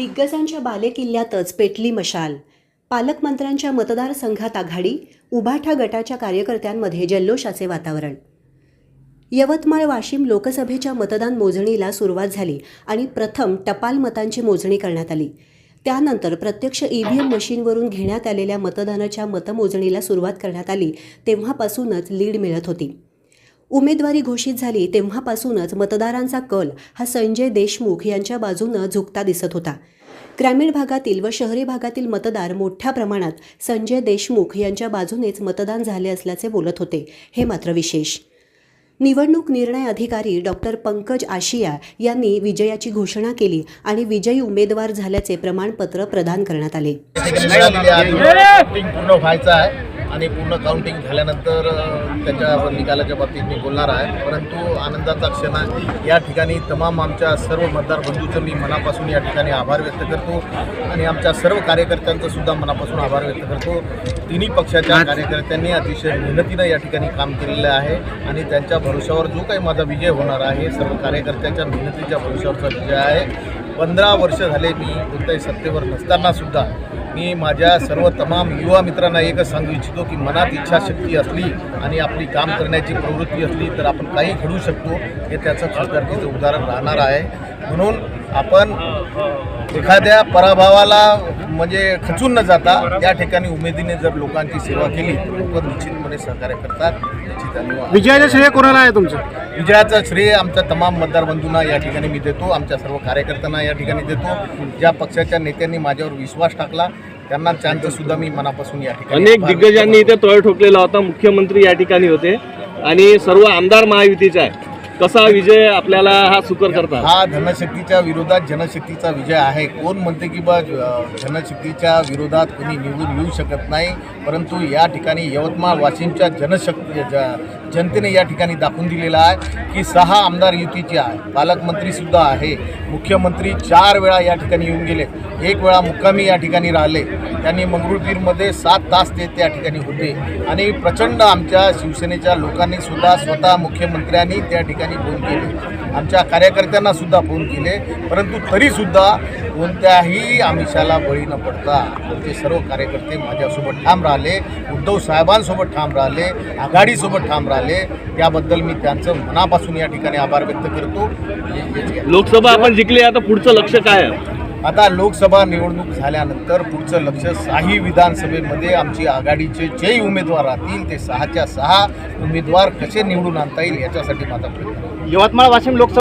दिग्गजांच्या बालेकिल्ल्यातच पेटली मशाल. पालकमंत्र्यांच्या मतदारसंघात आघाडी उभाठा गटाच्या कार्यकर्त्यांमध्ये जल्लोषाचे वातावरण. यवतमाळ वाशिम लोकसभेच्या मतदान मोजणीला सुरुवात झाली आणि प्रथम टपाल मतांची मोजणी करण्यात आली. त्यानंतर प्रत्यक्ष ईव्हीएम मशीनवरून घेण्यात आलेल्या मतदानाच्या मतमोजणीला सुरुवात करण्यात आली तेव्हापासूनच लीड मिळत होती. उमेदवारी घोषित झाली तेव्हापासूनच मतदारांचा कल हा संजय देशमुख यांच्या बाजूनं झुकता दिसत होता. ग्रामीण भागातील व शहरी भागातील मतदार मोठ्या प्रमाणात संजय देशमुख यांच्या बाजूनेच मतदान झाले असल्याचे बोलत होते. हे मात्र विशेष. निवडणूक निर्णय अधिकारी डॉक्टर पंकज आशिया यांनी विजयाची घोषणा केली आणि विजयी उमेदवार झाल्याचे प्रमाणपत्र प्रदान करण्यात आले. आणि पूर्ण काउंटिंग झाल्यानंतर त्याच्या निकालाच्या बाबतीत मी बोलणार आहे. परंतु आनंदाचा क्षण आहे. या ठिकाणी तमाम आमच्या सर्व मतदार बंधूंचं मी मनापासून या ठिकाणी आभार व्यक्त करतो. आणि आमच्या सर्व कार्यकर्त्यांचं सुद्धा मनापासून आभार व्यक्त करतो. तिन्ही पक्षाच्या कार्यकर्त्यांनी अतिशय मेहनतीनं या ठिकाणी काम केलेलं आहे. आणि त्यांच्या भरोशावर जो काही माझा विजय होणार आहे सर्व कार्यकर्त्यांच्या मेहनतीच्या भरोशावरचा विजय आहे. पंधरा वर्ष झाले मी कोणत्याही सत्तेवर नसताना सुद्धा मी माझ्या सर्व तमाम युवा मित्रांना एकच सांगू इच्छितो की मनात इच्छाशक्ती असली आणि आपली काम करण्याची प्रवृत्ती असली तर आपण काही घडू शकतो हे त्याचं खासदारकीचं उदाहरण राहणार आहे. म्हणून आपण एखाद्या पराभवाला म्हणजे खचून न जाता या ठिकाणी उमेदीने जर लोकांची सेवा केली तर लोक निश्चितपणे सहकार्य करतात. विजयाचं श्रेय कोणाला आहे तुमचं? विजयाचं श्रेय आमच्या तमाम मतदार बंधूंना या ठिकाणी मी देतो. आमच्या सर्व कार्यकर्त्यांना या ठिकाणी देतो. ज्या पक्षाच्या नेत्यांनी माझ्यावर विश्वास टाकला त्यांना त्यांचं सुद्धा मी मनापासून या ठिकाणी अनेक दिग्गजांनी इथे तळ ठोकलेला होता. मुख्यमंत्री या ठिकाणी होते. आणि सर्व आमदार महायुतीचे आहे कसा विजय आपल्याला हा सुकर करतात? हा धनशक्तीच्या विरोधात जनशक्तीचा विजय आहे. कोण म्हणते की बा जनशक्तीच्या विरोधात कोणी निवडून येऊ शकत नाही परंतु या ठिकाणी यवतमाळ वाशिमच्या जनशक्ती जनतेने या ठिकाणी दाखवून दिलेला आहे की सहा आमदार युतीचे आहे. पालकमंत्रीसुद्धा आहे. मुख्यमंत्री चार वेळा या ठिकाणी येऊन गेले. एक वेळा मुक्कामी या ठिकाणी राहिले. त्यांनी मंगरुळपीरमध्ये सात तास ते त्या ठिकाणी होते. आणि प्रचंड आमच्या शिवसेनेच्या लोकांनीसुद्धा स्वतः मुख्यमंत्र्यांनी त्या ठिकाणी फोन केले. आमच्या कार्यकर्त्यांना सुद्धा फोन केले परंतु तरीसुद्धा कोणत्याही आमिषाला बळी न पडता आमचे सर्व कार्यकर्ते माझ्यासोबत ठाम राहिले उद्धव साहेबांसोबत ठाम राहिले आघाडीसोबत ठाम राहिले त्याबद्दल मी त्यांचं मनापासून या ठिकाणी आभार व्यक्त करतो. लोकसभा आपण जिंकली आता पुढचं लक्ष काय आहे आता लोकसभा निवडणूक झाल्यानंतर पुढचं लक्ष साही विधानसभेमध्ये आमची आघाडीचे जेही उमेदवार राहतील ते सहाच्या सहा उमेदवार कसे निवडून आणता येईल याच्यासाठी माझा प्रयत्न. यवतमाळ वाशिम लोकसभा